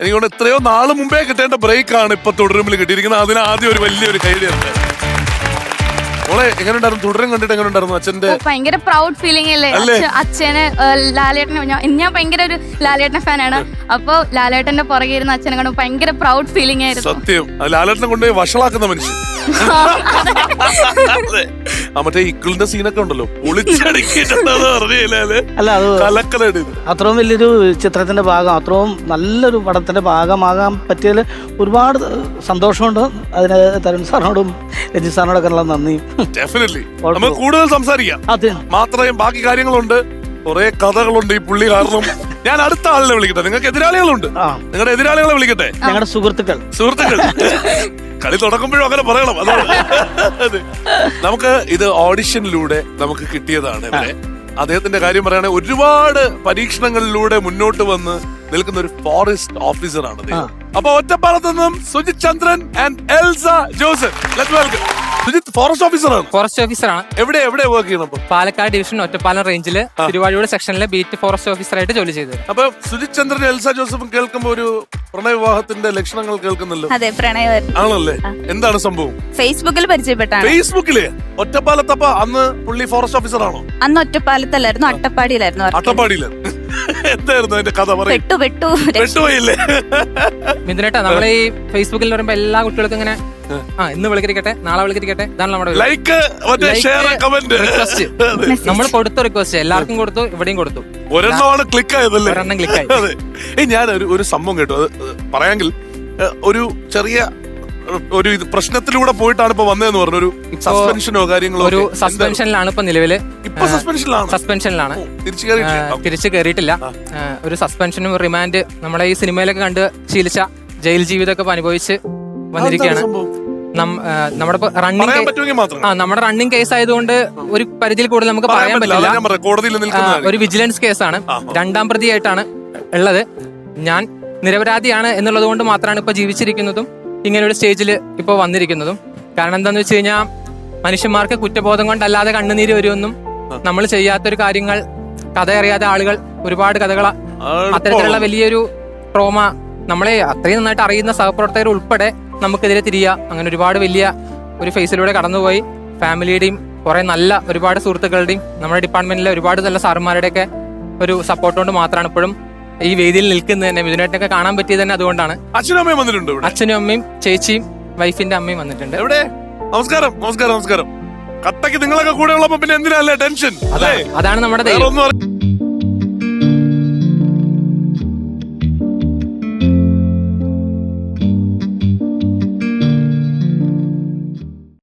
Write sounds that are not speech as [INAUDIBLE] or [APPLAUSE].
എനിക്ക് തോന്നുന്നു എത്രയോ നാൾ മുമ്പേ കിട്ടേണ്ട ബ്രേക്ക് ആണ് ഇപ്പൊ തുടരുമ്പിൽ കിട്ടിയിരിക്കുന്നത്. അതിന് ആദ്യം ഒരു വലിയൊരു കൈഡിയുണ്ട് മോളെ എങ്ങനെ ഉണ്ടായിരുന്നു തുടരും കണ്ടിട്ട് എങ്ങനെ ഉണ്ടായിരുന്നു അച്ഛന്റെ ഭയങ്കര പ്രൗഡ് ഫീലിംഗ് അല്ലേ? അച്ഛനെ ലാലേട്ടനെ ഞാൻ ഭയങ്കര ഒരു ലാലേട്ടൻ ഫാനാണ് അപ്പൊ ലാലേട്ടന്റെ പുറകെ ഇരുന്ന അച്ഛനെ കണ്ടു ഭയങ്കര പ്രൗഡ് ഫീലിംഗ് ആയിരുന്നു. സത്യം. ലാലേട്ടനെ കൊണ്ടുപോയി വഷളാക്കുന്ന മനുഷ്യൻ. ആ മറ്റേ ഇക്കിളിന്റെ സീനൊക്കെ ഉണ്ടല്ലോ. അല്ല? അത് അത്രയും വലിയൊരു ചിത്രത്തിന്റെ ഭാഗം അത്രയും നല്ലൊരു പടത്തിന്റെ ഭാഗമാകാൻ പറ്റിയതിൽ ഒരുപാട് സന്തോഷമുണ്ട്. അതിന് തരുൺ സാറിനോടും രജി സാറിനോടൊക്കെ ഉള്ള നന്ദി. ഡെഫിനറ്റ്ലി നമുക്ക് കൂടുതൽ സംസാരിക്കാം. അത്. മാത്രമേ ബാക്കി കാര്യങ്ങളുണ്ട്. കുറെ കഥകളുണ്ട് ഈ പുള്ളി കാരണം. ഞാൻ അടുത്ത ആളിനെ വിളിക്കട്ടെ. നിങ്ങൾക്ക് എതിരാളികളുണ്ട്. ആ. നിങ്ങളുടെ എതിരാളികളെ വിളിക്കട്ടെ. ഞങ്ങളുടെ സുഹൃത്തുക്കൾ. സുഹൃത്തുക്കൾ. [LAUGHS] കളി തുടങ്ങുമ്പോഴും അങ്ങനെ പറയണം അതാണ്. അതെ. നമുക്ക് ഇത് ഓഡിഷനിലൂടെ നമുക്ക് കിട്ടിയതാണ് ഇവരെ അദ്ദേഹത്തിന്റെ കാര്യം പറയുകയാണെങ്കിൽ ഒരുപാട് പരീക്ഷണങ്ങളിലൂടെ മുന്നോട്ട് വന്ന് നിൽക്കുന്ന ഒരു ഫോറസ്റ്റ് ഓഫീസറാണ് അദ്ദേഹം. അപ്പൊ ഒറ്റപ്പാലത്ത് നിന്നും Sujith Chandran and Elsa Joseph let welcome Sujith forest ഓഫീസറാണ് ഫോറസ്റ്റ് ഓഫീസറാണ് എവിടെ എവിടെ വർക്ക് ചെയ്യണം അപ്പൊ പാലക്കാട് ഡിവിഷൻ ഒറ്റപ്പാലം റേഞ്ചിൽ തിരുവാഴിയുടെ സെക്ഷനിലെ ബീറ്റ് ഫോറസ്റ്റ് ഓഫീസറായിട്ട് ജോലി ചെയ്തത് അപ്പൊ സുജിത് ചന്ദ്രൻ എൽസ ജോസഫും കേൾക്കുമ്പോ ഒരു പ്രണയവിവാഹത്തിന്റെ ലക്ഷണങ്ങൾ കേൾക്കുന്നല്ലോ? അതെ പ്രണയം ആണല്ലേ? എന്താണ് സംഭവം? ഫേസ്ബുക്കിൽ പരിചയപ്പെട്ടാണ്. ഫേസ്ബുക്കിൽ ഒറ്റപ്പാലത്തപ്പ അന്ന് പുള്ളി ഫോറസ്റ്റ് ഓഫീസർ ആണോ? അന്ന് ഒറ്റപ്പാലത്തല്ലായിരുന്നു അട്ടപ്പാടിയിലായിരുന്നു. അട്ടപ്പാടിയിൽ. എന്തായിരുന്നു അതിന്റെ കഥ? പറയും. പെട്ടു പെട്ടു പെട്ടുപോയില്ലേ മിഥുനേട്ടാ നമ്മൾ ഈ ഫേസ്ബുക്കിൽ പറയുമ്പോ എല്ലാ കുട്ടികൾക്കും ഇങ്ങനെ ആ ഇന്ന് വിളിക്കരിക്കട്ടെ നാളെ വിളിക്കരിക്കട്ടെ ഇതാണ് നമ്മുടെ ലൈക്ക് ഷെയർ കമന്റ്. നമ്മൾ കൊടുത്ത റിക്വസ്റ്റ് എല്ലാവർക്കും കൊടുത്തു ഇവിടെയും കൊടുത്തു. ഒരെണ്ണമാണ് ക്ലിക്ക് ആയതല്ലേ? ഒരെണ്ണം ക്ലിക്ക് ആയി. ഞാൻ ഒരു ഒരു സംഭവം കേട്ടു. അത് പറയാമെങ്കിൽ ഒരു ചെറിയ ഒരു പ്രശ്നത്തിലൂടെ പോയിട്ടാണ് ഇപ്പൊ വന്നതെന്ന് പറഞ്ഞു. ഒരു സസ്പെൻഷനോ കാര്യങ്ങളോ ഒരു സസ്പെൻഷനിലാണ് ഇപ്പൊ നിലവിൽ. ഇപ്പൊ സസ്പെൻഷനിലാണ് സസ്പെൻഷനിലാണ് തിരിച്ചു കയറിയിട്ടില്ല. ഒരു സസ്പെൻഷനും റിമാൻഡ് നമ്മളെ ഈ സിനിമയിലൊക്കെ കണ്ട് ശീലിച്ച ജയിൽ ജീവിതമൊക്കെ അനുഭവിച്ച് വന്നിരിക്കുകയാണ്? നമ്മുടെ പറ്റുമെങ്കിൽ ആ നമ്മുടെ റണ്ണിങ് കേസ് ആയതുകൊണ്ട് ഒരു പരിധിയിൽ കൂടുതൽ നമുക്ക് പറയാൻ പറ്റില്ല. ഒരു വിജിലൻസ് കേസാണ്. രണ്ടാം പ്രതിയായിട്ടാണ് ഉള്ളത്. ഞാൻ നിരപരാധിയാണ് എന്നുള്ളത് കൊണ്ട് മാത്രമാണ് ഇപ്പൊ ജീവിച്ചിരിക്കുന്നതും ഇങ്ങനെ ഒരു സ്റ്റേജിൽ ഇപ്പൊ വന്നിരിക്കുന്നതും. കാരണം എന്താന്ന് വെച്ച് കഴിഞ്ഞാൽ മനുഷ്യന്മാർക്ക് കുറ്റബോധം കൊണ്ടല്ലാതെ കണ്ണുനീര് വരുമെന്നും നമ്മൾ ചെയ്യാത്തൊരു കാര്യങ്ങൾ കഥ അറിയാത്ത ആളുകൾ ഒരുപാട് കഥകൾ അത്തരത്തിലുള്ള വലിയൊരു ട്രോമ നമ്മളെ അത്രയും നന്നായിട്ട് അറിയുന്ന സഹപ്രവർത്തകർ ഉൾപ്പെടെ നമുക്കെതിരെ തിരിയുക അങ്ങനെ ഒരുപാട് വലിയ ഒരു ഫേസിലൂടെ കടന്നുപോയി. ഫാമിലിയുടെയും കുറെ നല്ല ഒരുപാട് സുഹൃത്തുക്കളുടെയും നമ്മുടെ ഡിപ്പാർട്ട്മെന്റിലെ ഒരുപാട് നല്ല സാറുമാരുടെയൊക്കെ ഒരു സപ്പോർട്ട് കൊണ്ട് മാത്രമാണ് ഇപ്പോഴും ഈ വേദിയിൽ നിൽക്കുന്നത്. തന്നെ മിഥുനായിട്ടൊക്കെ കാണാൻ പറ്റിയത് തന്നെ അതുകൊണ്ടാണ്. അച്ഛനും അമ്മയും വന്നിട്ടുണ്ട് അച്ഛനും അമ്മയും ചേച്ചിയും വൈഫിന്റെ അമ്മയും വന്നിട്ടുണ്ട്. എവിടെ? നമസ്കാരം നമസ്കാരം നമസ്കാരം. കട്ടക്ക് നിങ്ങളൊക്കെ കൂടെ ഉള്ളപ്പോ പിന്നെ എന്തിനല്ലേ ടെൻഷൻ? അതാണ് നമ്മുടെ ദൈവം.